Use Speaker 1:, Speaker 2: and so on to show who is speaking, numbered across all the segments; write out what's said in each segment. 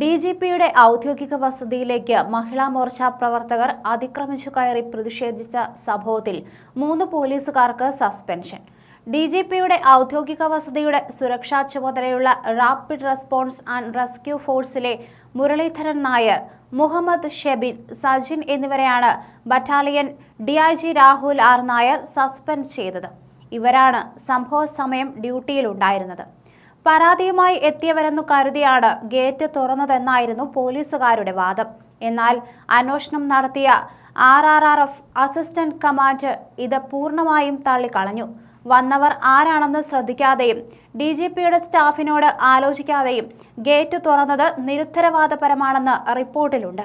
Speaker 1: D G പിയുടെ ഔദ്യോഗിക വസതിയിലേക്ക് മഹിളാ മോർച്ച പ്രവർത്തകർ അതിക്രമിച്ചു കയറി പ്രതിഷേധിച്ച സംഭവത്തിൽ മൂന്ന് പോലീസുകാർക്ക് സസ്പെൻഷൻ. ഡി ജി പിയുടെ ഔദ്യോഗിക വസതിയുടെ സുരക്ഷാ ചുമതലയുള്ള റാപ്പിഡ് റെസ്പോൺസ് ആൻഡ് റെസ്ക്യൂ ഫോഴ്സിലെ മുരളീധരൻ നായർ മുഹമ്മദ് ഷെബിൻ സജിൻ എന്നിവരെയാണ് battalion D I G Rahul R Nair suspend ചെയ്തത്. ഇവരാണ് സംഭവ സമയം ഡ്യൂട്ടിയിലുണ്ടായിരുന്നത്. പരാതിയുമായി എത്തിയവരെന്നു കരുതിയാണ് ഗേറ്റ് തുറന്നതെന്നായിരുന്നു പോലീസുകാരുടെ വാദം. എന്നാൽ അന്വേഷണം നടത്തിയ R R R F assistant commander ഇത് പൂർണമായും തള്ളിക്കളഞ്ഞു. വന്നവർ ആരാണെന്ന് ശ്രദ്ധിക്കാതെയും ഡി ജി പിയുടെ സ്റ്റാഫിനോട് ആലോചിക്കാതെയും ഗേറ്റ് തുറന്നത് നിരുത്തരവാദപരമാണെന്ന് റിപ്പോർട്ടിലുണ്ട്.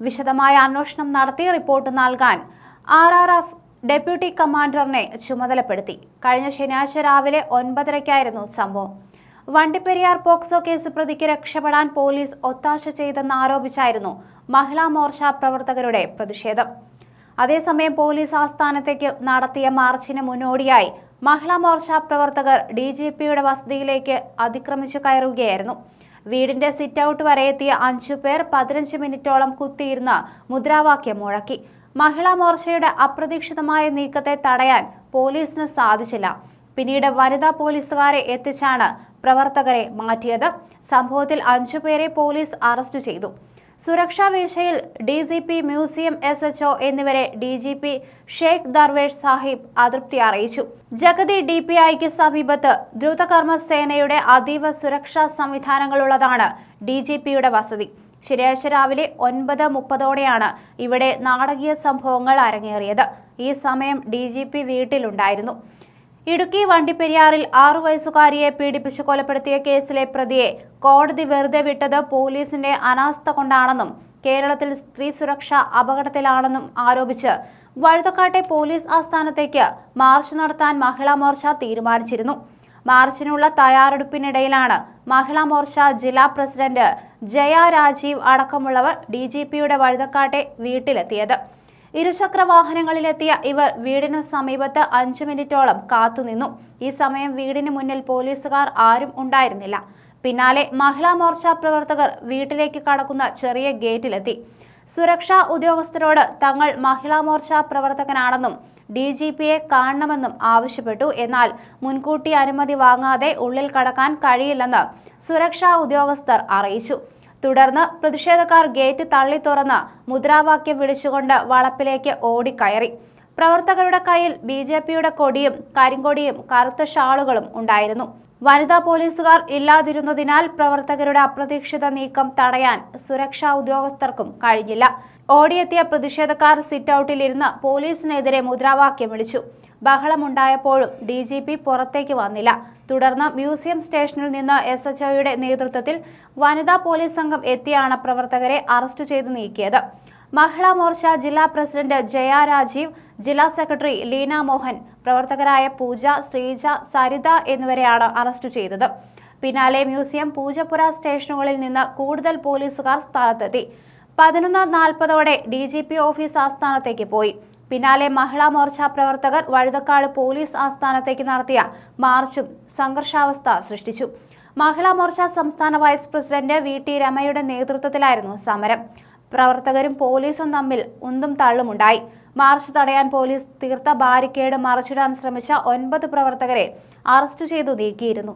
Speaker 1: വിശദമായ അന്വേഷണം നടത്തി റിപ്പോർട്ട് നൽകാൻ ആർ ആർ എഫ് ഡെപ്യൂട്ടി കമാൻഡറിനെ ചുമതലപ്പെടുത്തി. കഴിഞ്ഞ ശനിയാഴ്ച രാവിലെ ഒൻപതരയ്ക്കായിരുന്നു സംഭവം. വണ്ടിപ്പെരിയാർ പോക്സോ കേസ് പ്രതിക്ക് രക്ഷപ്പെടാൻ പോലീസ് ഒത്താശ ചെയ്തെന്ന് ആരോപിച്ചായിരുന്നു മഹിളാ മോർച്ച പ്രവർത്തകരുടെ പ്രതിഷേധം. അതേസമയം പോലീസ് ആസ്ഥാനത്തേക്ക് നടത്തിയ മാർച്ചിന് മുന്നോടിയായി മഹിളാ മോർച്ച പ്രവർത്തകർ ഡി ജി പിയുടെ വസതിയിലേക്ക് അതിക്രമിച്ചു കയറുകയായിരുന്നു. വീടിന്റെ സിറ്റ് ഔട്ട് വരെ എത്തിയ അഞ്ചു പേർ പതിനഞ്ച് മിനിറ്റോളം കുത്തിയിരുന്ന് മുദ്രാവാക്യം മുഴക്കി. മഹിളാ മോർച്ചയുടെ അപ്രതീക്ഷിതമായ നീക്കത്തെ തടയാൻ പോലീസിന് സാധിച്ചില്ല. പിന്നീട് വനിതാ പോലീസുകാരെ എത്തിച്ചാണ് പ്രവർത്തകരെ മാറ്റിയത്. സംഭവത്തിൽ അഞ്ചുപേരെ പോലീസ് അറസ്റ്റ് ചെയ്തു. സുരക്ഷാ വീഴ്ചയിൽ D G P museum S H O എന്നിവരെ D G P Sheikh Darvesh Sahib അതൃപ്തി അറിയിച്ചു. ജഗതി ഡി പി ഐക്ക് സമീപത്ത് ദ്രുതകർമ്മ സേനയുടെ അതീവ സുരക്ഷാ സംവിധാനങ്ങളുള്ളതാണ് ഡി ജി പിയുടെ വസതി. ശനിയാഴ്ച രാവിലെ ഒൻപത് മുപ്പതോടെയാണ് ഇവിടെ നാടകീയ സംഭവങ്ങൾ അരങ്ങേറിയത്. ഈ സമയം ഡി ജി പി വീട്ടിലുണ്ടായിരുന്നു. ഇടുക്കി വണ്ടിപ്പെരിയാറിൽ ആറു വയസ്സുകാരിയെ പീഡിപ്പിച്ച് കൊലപ്പെടുത്തിയ കേസിലെ പ്രതിയെ കോടതി വെറുതെ വിട്ടത് പോലീസിന്റെ അനാസ്ഥ കൊണ്ടാണെന്നും കേരളത്തിൽ സ്ത്രീ സുരക്ഷ അപകടത്തിലാണെന്നും ആരോപിച്ച് വഴുതക്കാട്ടെ പോലീസ് ആസ്ഥാനത്തേക്ക് മാർച്ച് നടത്താൻ മഹിളാ മോർച്ച തീരുമാനിച്ചിരുന്നു. മാർച്ചിനുള്ള തയ്യാറെടുപ്പിനിടയിലാണ് മഹിളാ മോർച്ച ജില്ലാ പ്രസിഡന്റ് ജയ രാജീവ് അടക്കമുള്ളവർ ഡി ജി പിയുടെ വഴുതക്കാട്ടെ വീട്ടിലെത്തിയത്. ഇരുചക്ര വാഹനങ്ങളിലെത്തിയ ഇവർ വീടിനു സമീപത്ത് അഞ്ചു മിനിറ്റോളം കാത്തുനിന്നു. ഈ സമയം വീടിന് മുന്നിൽ പോലീസുകാർ ആരും ഉണ്ടായിരുന്നില്ല. പിന്നാലെ മഹിളാ മോർച്ച പ്രവർത്തകർ വീട്ടിലേക്ക് കടക്കുന്ന ചെറിയ ഗേറ്റിലെത്തി. സുരക്ഷാ ഉദ്യോഗസ്ഥരോട് തങ്ങൾ മഹിളാ മോർച്ച പ്രവർത്തകനാണെന്നും ഡി ജി പിയെ കാണണമെന്നും ആവശ്യപ്പെട്ടു. എന്നാൽ മുൻകൂട്ടി അനുമതി വാങ്ങാതെ ഉള്ളിൽ കടക്കാൻ കഴിയില്ലെന്ന് സുരക്ഷാ ഉദ്യോഗസ്ഥർ അറിയിച്ചു. തുടർന്ന് പ്രതിഷേധക്കാർ ഗേറ്റ് തള്ളി തുറന്ന് മുദ്രാവാക്യം വിളിച്ചുകൊണ്ട് വളപ്പിലേക്ക് ഓടിക്കയറി. പ്രവർത്തകരുടെ കയ്യിൽ ബി ജെ പിയുടെ കൊടിയും കരിങ്കൊടിയും കറുത്ത ഷാളുകളും ഉണ്ടായിരുന്നു. വനിതാ പോലീസുകാർ ഇല്ലാതിരുന്നതിനാൽ പ്രവർത്തകരുടെ അപ്രതീക്ഷിത നീക്കം തടയാൻ സുരക്ഷാ ഉദ്യോഗസ്ഥർക്കും കഴിഞ്ഞില്ല. ഓടിയെത്തിയ പ്രതിഷേധക്കാർ സിറ്റ് ഔട്ടിലിരുന്ന് പോലീസിനെതിരെ മുദ്രാവാക്യം വിളിച്ചു. ബഹളമുണ്ടായപ്പോഴും ഡി ജി പി പുറത്തേക്ക് വന്നില്ല. തുടർന്ന് മ്യൂസിയം സ്റ്റേഷനിൽ നിന്ന് എസ് എച്ച് ഒയുടെ നേതൃത്വത്തിൽ വനിതാ പോലീസ് സംഘം എത്തിയാണ് പ്രവർത്തകരെ അറസ്റ്റ് ചെയ്ത് നീക്കിയത്. മഹിളാ മോർച്ച ജില്ലാ പ്രസിഡന്റ് ജയ രാജീവ് ജില്ലാ സെക്രട്ടറി ലീന മോഹൻ പ്രവർത്തകരായ പൂജ ശ്രീജ സരിത എന്നിവരെയാണ് അറസ്റ്റ് ചെയ്തത്. പിന്നാലെ മ്യൂസിയം പൂജപ്പുര സ്റ്റേഷനുകളിൽ നിന്ന് കൂടുതൽ പോലീസുകാർ സ്ഥലത്തെത്തി. പതിനൊന്ന് നാൽപ്പതോടെ ഡി ജി പി ഓഫീസ് ആസ്ഥാനത്തേക്ക് പോയി. പിന്നാലെ മഹിളാ മോർച്ച പ്രവർത്തകർ വഴുതക്കാട് പോലീസ് ആസ്ഥാനത്തേക്ക് നടത്തിയ മാർച്ചും സംഘർഷാവസ്ഥ സൃഷ്ടിച്ചു. മഹിളാ മോർച്ച സംസ്ഥാന വൈസ് പ്രസിഡന്റ് വി ടി രമയുടെ നേതൃത്വത്തിലായിരുന്നു സമരം. പ്രവർത്തകരും പോലീസും തമ്മിൽ ഉന്തും തള്ളുമുണ്ടായി. മാർച്ച് തടയാൻ പോലീസ് തീർത്ത ബാരിക്കേഡ് മറച്ചിടാൻ ശ്രമിച്ച ഒൻപത് പ്രവർത്തകരെ അറസ്റ്റ് ചെയ്തു നീക്കിയിരുന്നു.